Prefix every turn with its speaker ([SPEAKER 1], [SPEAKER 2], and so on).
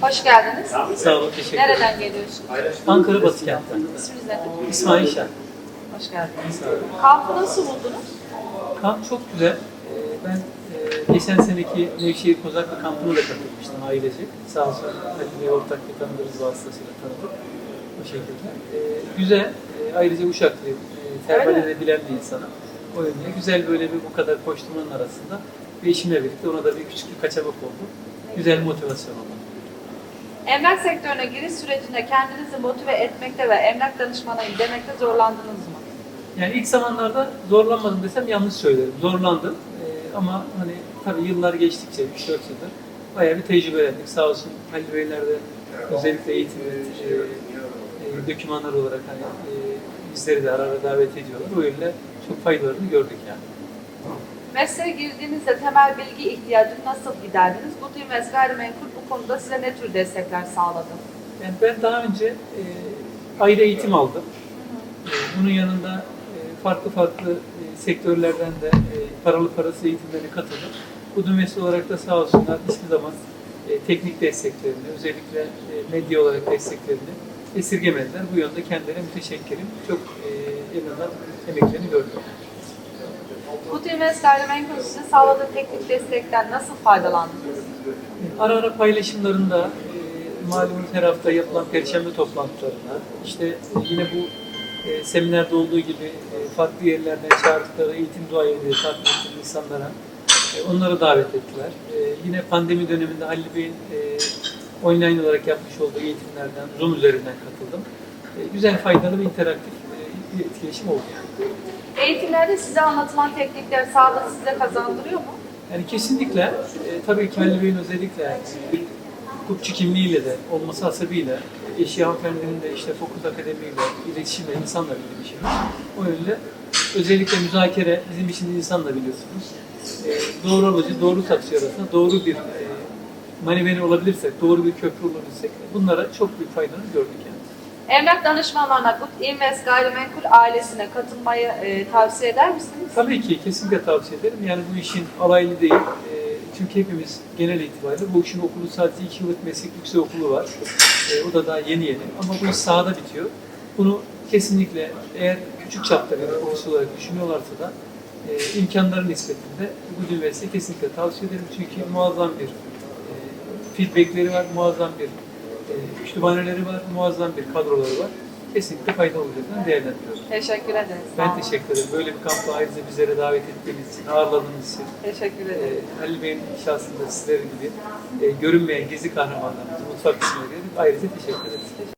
[SPEAKER 1] Hoş geldiniz.
[SPEAKER 2] Sağ olun, teşekkür ederim.
[SPEAKER 1] Nereden geliyorsunuz?
[SPEAKER 2] Ankara Batı kentten.
[SPEAKER 1] İsminiz nedir?
[SPEAKER 2] İsmail Şen.
[SPEAKER 1] Hoş geldiniz. Kampı nasıl buldunuz?
[SPEAKER 2] Kamp çok güzel. Ee, Ben e, geçen seneki Nevşehir Kozaklı kampına da katılmıştım ailecek. Sağ olsun Ali Bey ortak bir tanıdığımız vasıtasıyla tanıdık. O şekilde. Ee, Güzel. Ee, Ayrıca Uşaklıyım. Ee, Termal
[SPEAKER 1] Öyle mi?
[SPEAKER 2] edebilen bir insanım. O yönde güzel böyle bir bu kadar koşturmanın arasında ve eşimle birlikte ona da bir küçük bir kaçamak oldu. Güzel motivasyon oldu.
[SPEAKER 1] Emlak sektörüne giriş sürecinde kendinizi motive etmekte ve emlak danışmanıyım demekte zorlandınız mı?
[SPEAKER 2] Yani ilk zamanlarda zorlanmadım desem yanlış söylerim. Zorlandım. Ee, ama hani tabii yıllar geçtikçe 3-4 yıldır bayağı bir tecrübelendik. Sağ olsun Halil Beyler de özellikle eğitim e, e, dokümanlar olarak hani e, bizleri de ara ara davet ediyorlar. O yönde çok faydalarını gördük yani.
[SPEAKER 1] Mesleğe girdiğinizde temel bilgi ihtiyacını nasıl giderdiniz? Bu Invest Gayrimenkul bu konuda size ne tür destekler sağladı?
[SPEAKER 2] Yani ben daha önce e, ayrı eğitim aldım. E, bunun yanında e, farklı farklı e, sektörlerden de e, paralı parası eğitimlerine katıldım. Bu mesleği olarak da sağ olsunlar hiçbir zaman e, teknik desteklerini, özellikle e, medya olarak desteklerini esirgemediler. Bu yönde kendilerine müteşekkirim. Çok e, yanından emeklerini gördüm.
[SPEAKER 1] Bu Invest Gayrimenkul size sağladığı teknik destekten nasıl faydalandınız?
[SPEAKER 2] Ara ara paylaşımlarında e, malumunuz her hafta yapılan perşembe toplantılarında işte yine bu e, seminerde olduğu gibi e, farklı yerlerden çağırdıkları eğitim duayenleri, farklı eğitim insanlara e, onları davet ettiler. E, yine pandemi döneminde Halil Bey'in e, online olarak yapmış olduğu eğitimlerden, Zoom üzerinden katıldım. E, güzel, faydalı ve interaktif e, bir etkileşim oldu yani.
[SPEAKER 1] Eğitimlerde size anlatılan teknikler sağlık size kazandırıyor mu?
[SPEAKER 2] Yani kesinlikle e, tabii ki Ali Bey'in özellikle bir hukukçu kimliğiyle de olması hasebiyle eşi hanımefendinin de işte Fokus Akademi ile iletişimle insanla bir şey. O yönde özellikle müzakere bizim için insanla biliyorsunuz. E, doğru alıcı, doğru taksi arasında doğru bir e, maneveni olabilirsek, doğru bir köprü olabilirsek bunlara çok büyük faydaını gördük yani.
[SPEAKER 1] Emlak danışmanlarına bu Invest Gayrimenkul ailesine katılmayı e, tavsiye eder misiniz?
[SPEAKER 2] Tabii ki kesinlikle tavsiye ederim. Yani bu işin alaylı değil. Ee, Çünkü hepimiz genel itibariyle bu işin okulu sadece 2 yıllık meslek yüksek okulu var. Ee, O da daha yeni yeni. Ama bu iş sahada bitiyor. Bunu kesinlikle eğer küçük çapta bir ofis olarak düşünüyorlarsa da e, imkanları nispetinde bu üniversiteyi kesinlikle tavsiye ederim. Çünkü muazzam bir e, feedbackleri var, muazzam bir e, kütüphaneleri var, muazzam bir kadroları var. Kesinlikle faydalı olacaklarını değerlendiriyorum.
[SPEAKER 1] Teşekkür ederiz. Sağ
[SPEAKER 2] Ben
[SPEAKER 1] olun.
[SPEAKER 2] teşekkür ederim. Böyle bir kampa ayrıca bizlere davet ettiğiniz için, ağırladığınız için.
[SPEAKER 1] Teşekkür
[SPEAKER 2] Ee,
[SPEAKER 1] ederim.
[SPEAKER 2] Halil Bey'in şahsında sizler gibi e, görünmeyen gizli kahramanlarımızı mutfak gelip ayrıca teşekkür ederiz.